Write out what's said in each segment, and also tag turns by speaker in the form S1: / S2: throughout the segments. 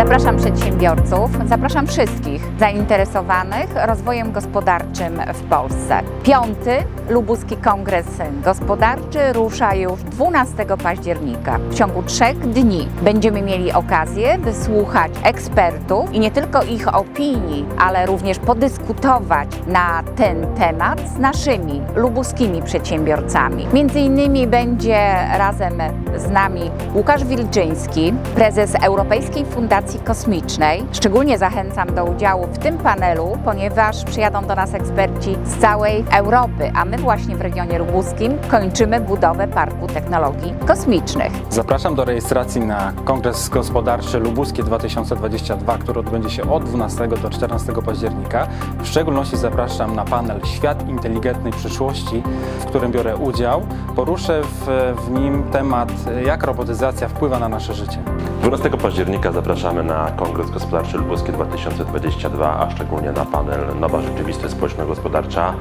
S1: Zapraszam przedsiębiorców, zapraszam wszystkich zainteresowanych rozwojem gospodarczym w Polsce. Piąty Lubuski Kongres Gospodarczy rusza już 12 października. W ciągu trzech dni będziemy mieli okazję wysłuchać ekspertów i nie tylko ich opinii, ale również podyskutować na ten temat z naszymi lubuskimi przedsiębiorcami. Między innymi będzie razem z nami Łukasz Wilczyński, prezes Europejskiej Fundacji Kosmicznej. Szczególnie zachęcam do udziału w tym panelu, ponieważ przyjadą do nas eksperci z całej Europy, a my właśnie w regionie lubuskim kończymy budowę Parku Technologii Kosmicznych.
S2: Zapraszam do rejestracji na Kongres Gospodarczy Lubuskie 2022, który odbędzie się od 12 do 14 października. W szczególności zapraszam na panel Świat inteligentnej przyszłości, w którym biorę udział. Poruszę w, w nim temat, jak robotyzacja wpływa na nasze życie.
S3: 12 października zapraszamy na Kongres Gospodarczy Lubuskie 2022, a szczególnie na panel Nowa Rzeczywistość Społeczno-Gospodarcza.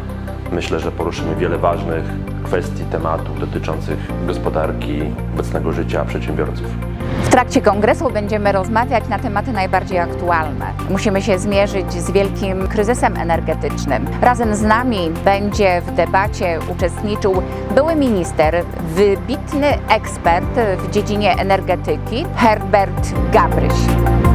S3: Myślę, że poruszymy wiele ważnych kwestii, tematów dotyczących gospodarki, obecnego życia przedsiębiorców.
S1: W trakcie kongresu będziemy rozmawiać na tematy najbardziej aktualne. Musimy się zmierzyć z wielkim kryzysem energetycznym. Razem z nami będzie w debacie uczestniczył były minister, wybitny ekspert w dziedzinie energetyki Herbert Gabryś.